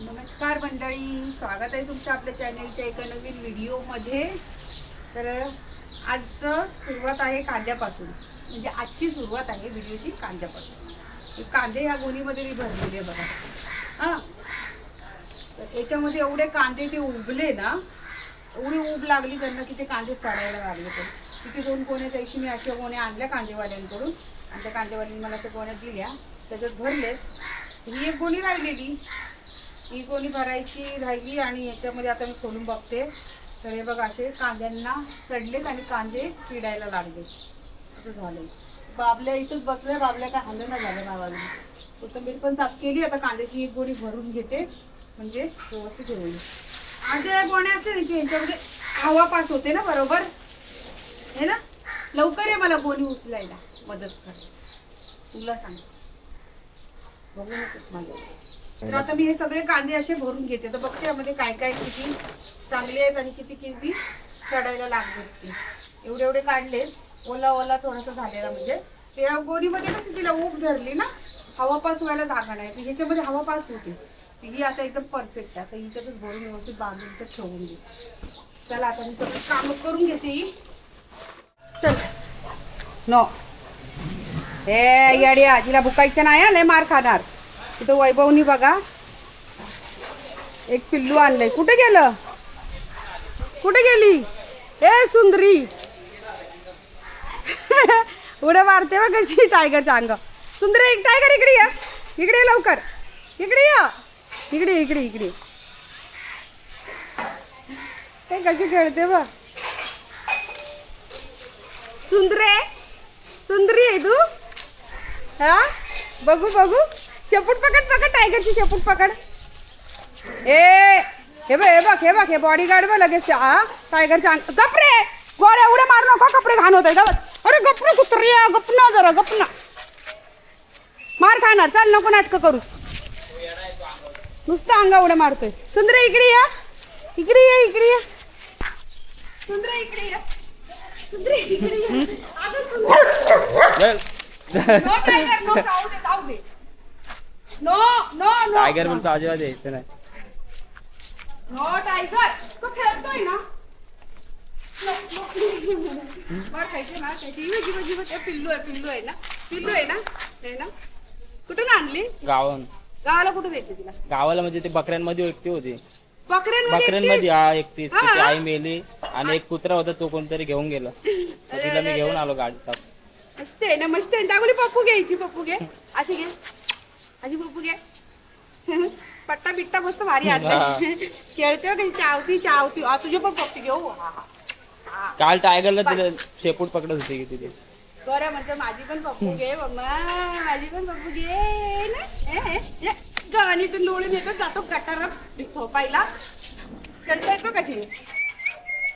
नमस्कार मंडळी स्वागत आहे तुमचं आपल्या चॅनलच्या एका नवीन व्हिडिओमध्ये. तर आजचं सुरुवात आहे कांद्यापासून. म्हणजे आजची सुरुवात आहे व्हिडिओची कांद्यापासून. कांदे ह्या गोणीमध्ये मी भरलेले आहे बघा. हां. तर याच्यामध्ये एवढे कांदे ते उबले ना एवढी ऊब लागली त्यांना की ते कांदे सडायला लागले तर तिथे दोन कोण्या त्याची मी अशा गोण्या आणल्या कांदेवाल्यांकडून. आणि त्या कांदेवाल्यांनी मला त्या कोण्यात दिल्या. त्याच्यात भरले ही एक गोणी राहिलेली. ही कोणी भरायची राहिली आणि याच्यामध्ये आता मी खोलून बघते. तर हे बघा असे कांद्यांना सडलेत आणि कांदे किडायला लागले. असं झालं बाबल्या इथंच बसल्या बाबल्या काय हल्लं ना झालं बाबाला कोथंबीर पण साफ केली आता कांद्याची एक गोणी भरून घेते. म्हणजे व्यवस्थित होईल. असे गोण्या असते ना की यांच्यामध्ये हवा पास होते ना बरोबर? हे ना? लवकर आहे मला गोणी उचलायला. मदत कर. तुला सांग बघू नकोस माझ्या. तर आता मी हे सगळे कांदे असे भरून घेते. तर बघते यामध्ये काय काय किती चांगले आहेत आणि किती किती चढायला लागलेत ते. एवढे एवढे काढले ओला ओला थोडासा झालेला म्हणजे. ते गोरीमध्ये कसं तिला ऊब धरली ना हवा पास व्हायला जागा नाही. तर ह्याच्यामध्ये हवा पास होते. ही आता एकदम परफेक्ट आहे. आता हिच्यातच भरून व्यवस्थित बांधून तर ठेवून घे चला आता मी सगळं काम करून घेते ही. चल. नो हे याडी आजीला भुकायचं नाही हा, लय मार खाणार. इथं वैभवनी बघा. एक पिल्लू आणलंय. कुठे गेलं? कुठे गेली? ए सुंदरी. उड्या मारते बघ कशी टायगरच्या अंग. सुंदरी टायगर इकडे या. इकडे लवकर. इकडे या. इकडे इकडे इकडे ते कशी खेळते बघ. सुंदरे सुंदरी आहे तू? हा? बघू बघू. शेपूट पकड पकड टायगरची शेपूट पकड. ए हे बघ हे बघ हे बघ हे बॉडी गार्ड बघ लगेच हा? टायगरच्या गपरे! गोऱ्या उड्या मारू नका कपडे घाण होत गावात अरे गपरे कुत्री गपना जरा गपना मार खाणार चाल नको नाटकं करूस. नुसतं अंगा उड्या मारतोय. सुंदरे इकडे या. इकडे या इकडे या. सुंदरे इकडे या. सुंदरे इकडे या. अगं सुंदरे. नो टायगर नो जाऊ दे जाऊ दे. नो नो नो टायगर बोलतो अजिबात यायचं नाही. नो टायगर तो खेळतोय ना? No, no. मार खायचे मार खायचे. इव जीव जीव ते पिल्लू आहे पिल्लू आहे ना? पिल्लू आहे ना? आहे ना? कुठून आणली? गावन गावाला कुठून येते तिला? गावाला म्हणजे ते बकऱ्यांमध्ये एकटी होती. बकऱ्यांमध्ये? हा एकटीच. आई मेली आणि एक कुत्रा होता तो कोणतरी घेऊन गेला. तिला मी घेऊन आलो गाडीत. मस्त आहे ना मस्त आहे. पप्पू घ्यायची पप्पू घे. अशी घे. अशी पप्पू घे. पट्टा बिट्टा मस्त भारी आणला हा. खेळते हो कशी चावती चावती. आ, तुझे पण पप्पी घेऊ हा, हा. हा. काल टायगरला तिला शेपूट पकडत होती की तिथे. बरं म्हणजे माझी पण पप्पू घे. मम्मा माझी पण पप्पू घे. ना. गव्हाणीतून लोळून येतो जातो गटारात झोपायला. खेळता येतो कशी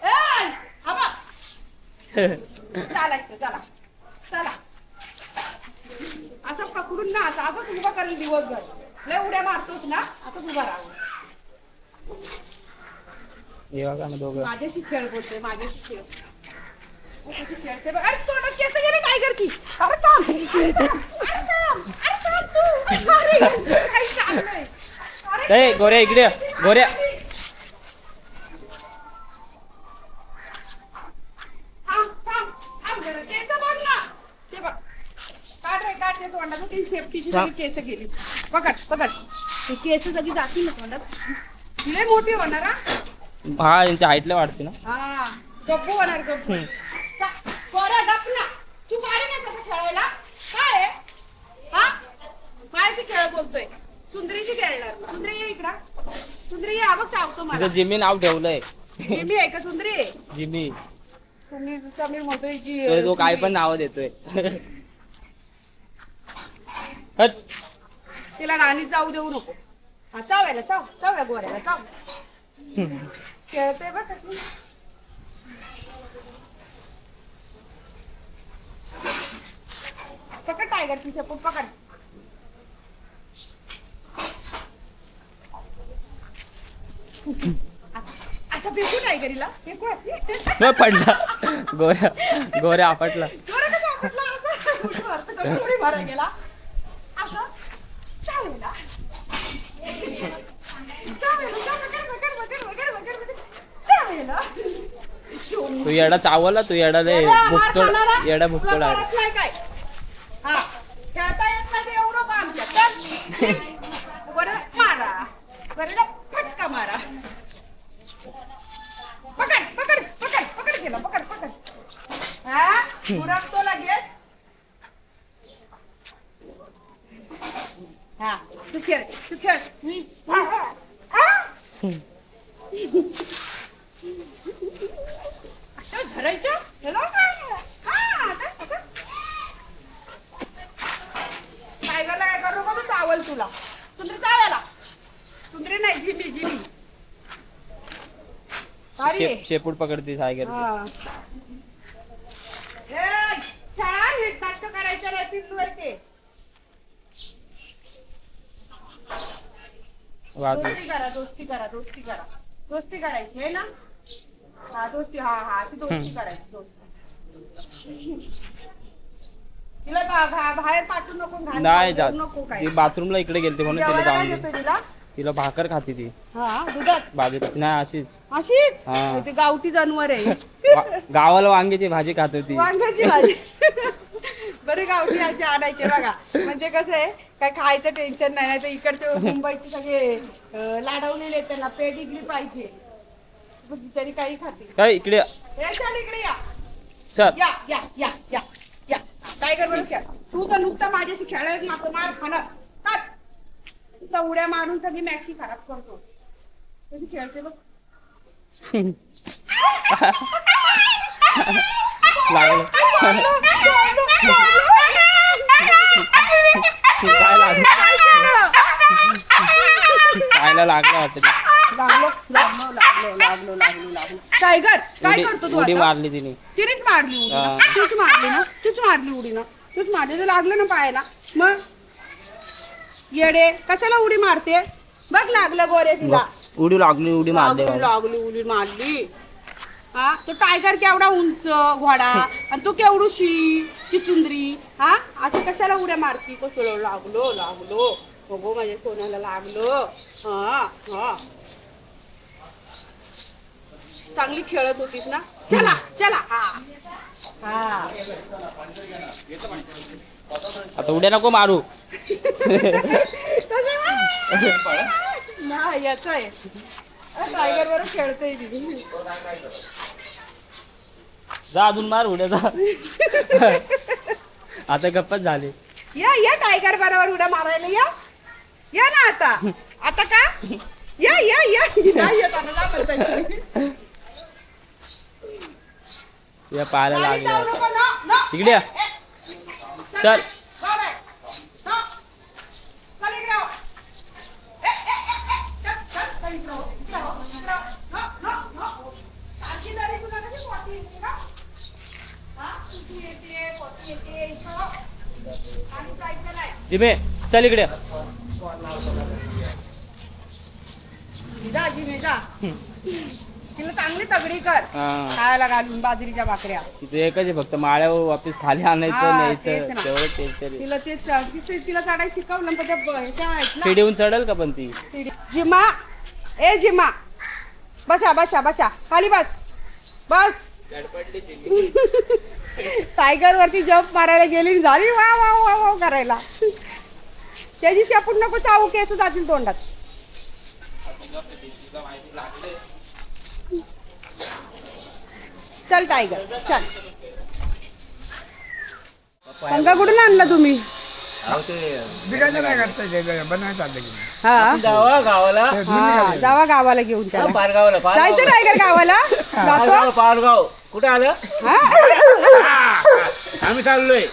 हा बघ. चालायचं चला. चला. असं पकडून ना असं असंच उभा करेल दिवसभर. लय उड्या मारतोस ना असंच उभा राहा. माझ्याशी खेळ बोलतोय माझ्याशी खेळ. खेळते बघ. अरे तोंडात केस गेले टायगरची. अरे थांब. अरे थांब. अरे थांब. अरे थांब तू. अरे काय चाललंय. अरे गोऱ्या इकडे. गोऱ्या थांब थांब थांब जरा केस बघ ना ते बघ ते शेपटीची सगळी केस गेली. पकड पकड ती केस सगळी जातील ना तोंडात लय मोठी होणार हा? हा यांच्या हाईटला वाढते ना. हा गप्पू होणार गप्पू. हम्म. पोरा गप ना. तू काय नाही कसं खेळायला? काय आहे? हा? माझ्याशी खेळ बोलतोय. सुंदरीशी खेळणार. सुंदरी ये इकडं. सुंदरी ये बघ चावतो मला. तिथं जिमी नाव ठेवलंय. जिमी आहे का सुंदरी? जिमी समीर म्हणतोय जी तो तो काय पण नाव देतोय. हट. तिला गाणी जाऊ देऊ नको. हा चावायला चाव चाव्या गोऱ्याला चाव. खेळते बघ. कशी पकड टायगरची शेपूट पकड. असं फेकू टायगरीला फेकू मग पडला. गोऱ्या गोऱ्या आपटला. जोरात आपटला? असं. उडी मारतो, कधी उडी मारायला गेला? चावेला. तू येडा चावला तू येडा लय भुकतो येडा भुकतो पकड पकड पकड पकड केला. पकड पकड. हा? उरकतो लागेल हा. तू खेळ तू खेळ. मी असं धरायचं? हेलो हा आता- आता. टायगरला काय करू नको तू चावल तुला. चावायला. नाही जिमी जिमी. शेप- शेपूट पकडते टायगर हा. ए, शाळा हे नाटक करायचं नाही पिल्लू आहे ते दोस्ती करा दोस्ती करा दोस्ती करा. दोस्ती करायची आहे ना? हा दोस्ती हा हा अशी दोस्ती. करायची दोस्ती. तिला बा- बा- बाहेर पाठवू नको घाण नाही जात. नको काय ती बाथरूमला इकडे गेलते म्हणून तिला जेवायला जाऊन दे तिला? तिला भाकर खाते ती. हा दुधात? भाजी नाही अशीच. अशीच? हा. ते गावठी जनावर आहे. वा- गावाला वांग्याची भाजी खात होती वांग्याची भाजी. बरे गावठी असे आणायचे बघा. म्हणजे कसं आहे काय खायचं टेन्शन नाही नाही तर इकडचे मुंबईचे सगळे लाडवलेले आहेत, त्यांना पेडिग्री पाहिजे. मग बिचारी काही खाते. काय इकडे या. चल इकडे या. चल. या या या या या. काय कर बरं खेळ तू तर नुसतं माझ्याशी खेळायला नको मार खाणं. काट नुसतं उड्या मारून सगळी मॅक्सी खराब करतो. कशी खेळते बघ. लागलं काय लागलं खायला लागलं वाटतं ते. लागलो लागलो लागलो लागलो लागलो लागलो. टायगर काय करतो तू उडी आता? मारली तिने. तिनेच मारली उडी ना? हा. तूच मारली ना? तूच मारली उडी ना? तूच मारली. तर लागलं ना पायाला मग? येडे कशाला उडी मारते? बघ लागलं गोरे तिला. उडी लागली उडी मारली लागली लागली उडी मारली. हा? तो टायगर केवढा उंच घोडा? आणि तू केवढूशी? चिचुंदरी हा? असं कशाला उड्या मारती? कशाला लागलो लागलो. बघो माझ्या सोन्याला लागलो. हा हा. चांगली खेळत होतीस ना? चला चला. हा. हा. आता उड्या नको मारू. नाही. याच आहे. टायगर बरोबर खेळतोय ती. जा अजून मार उड्या जा. आता गप्पच झाले. या या टायगर बरोबर उड्या मारायला या. या ना आता. आता का? या या या. नाही येत आता, जा म्हणताय. या पाहायला खाली जाऊ लागले नको, no, no. तिकडे या. चल हो बाय. no. चल इकडे हो. ए, ए, ए, ए. चल, चल, चल इकडे हो. इकडे हो, इकडे हो. No, no, no. सारखी जरी तुला कशी पोटी येते का? हा? तुझी येते, पोटी येते, इकडं हो. आणि जिमे चल इकडे. जा जिमे जा. तिला चांगली तगडी कर. हा. खायला घालून बाजरीच्या भाकऱ्या. तिथे एकच आहे फक्त माळ्यावर वापस खाली आणायचं हा, तेच न्यायचं ना. तेवढं टेन्शन आहे. तिला ते च- तिथे तिला चढायला शिकवलं पण त्या ब- ह्याच्या आहेत ना. शिडीहून चढल का पण ती? शिडी. जिमा. ए जिमा. बसा बसा बसा. खाली बस. बस. टायगर वरती जंप मारायला गेली आणि झाली वा वा वा वा करायला. त्या दिवशी आपण नको चावू केस जातील तोंडात. चल टायगर चल. पंखा कुठून आणला तुम्ही? बिघायचं आता की. हा. जावा गावाला. हा जावा गावाला घेऊन त्याला. पारगावला. जायचं टायगर गावाला? पारगाव जातो? पारगाव. कुठं आलं? हा? आम्ही चाललोय.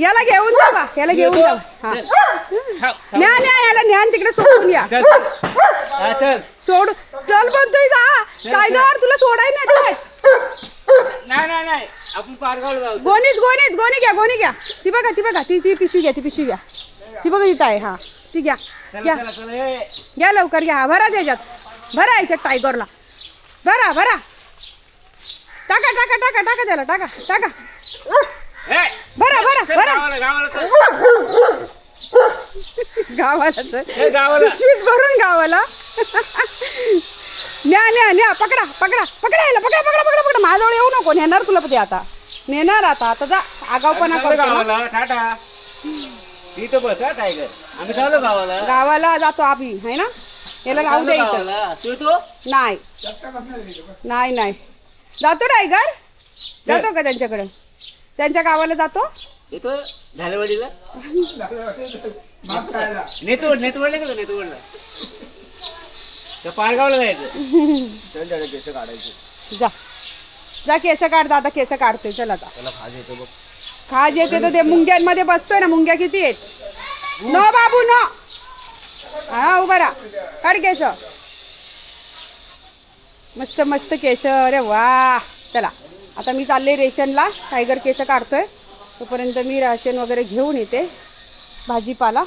याला घेऊन जावा याला घेऊन जावा हा. न्या न्या याला न्या आणि तिकडे सोडून या. चल. चल. हा, चल. सोड चल म्हणतोय जा. टायगर तुला सोडाय नाही देत. नाही नाही नाही. आपण पारगावला जाऊ. गोणीत गोणीत गोणी घ्या गोणी घ्या. ती बघा ती बघा ती ती पिशवी घ्या ती पिशवी घ्या. ती बघा इथं आहे हा. ती घ्या. घ्या. चला चला चला हे. घ्या लवकर घ्या. भरा त्याच्यात. भरा याच्यात टायगरला भरा भरा. टाका टाका टाका टाका त्याला टाका टाका. हे, गावाला गावाला चल. गावालाच हे गावाला. पिशवीत भरून गावाला. न्या न्या न्या पकडा पकडा पकडा याला पकडा पकडा पकडा पकडा. माझ्याजवळ येऊ नको नेणार तुला ते आता. नेणार आता. आता जा आगावपणा करतो ना. गावाला टाटा. तिथं बस हा टायगर. आम्ही चाललो गावाला. गावाला जातो आम्ही है ना? याला लावू दे चाललो इथं. गावाला. तू तो नाही. नाही नाही. जातो टायगर? जातो का त्यांच्याकडे? त्यांच्या गावाला जातो? येतो? झालेवाडीला माफ करायला नेतवड नेतवडला का नेतवडला तर पारगावला जायचं. जा. जा केस काढ दादा केस काढते. चल आता. खाज येते तर ते मुंग्यांमध्ये बसतोय ना मुंग्या किती आहेत? नो बाबू नो. हा उभा राहा. काढ केस. मस्त मस्त केस. अरे वा. चला. आता मी चालले रेशनला टायगर केस काढतोय. तोपर्यंत मी राशन वगैरे घेऊन येते भाजीपाला.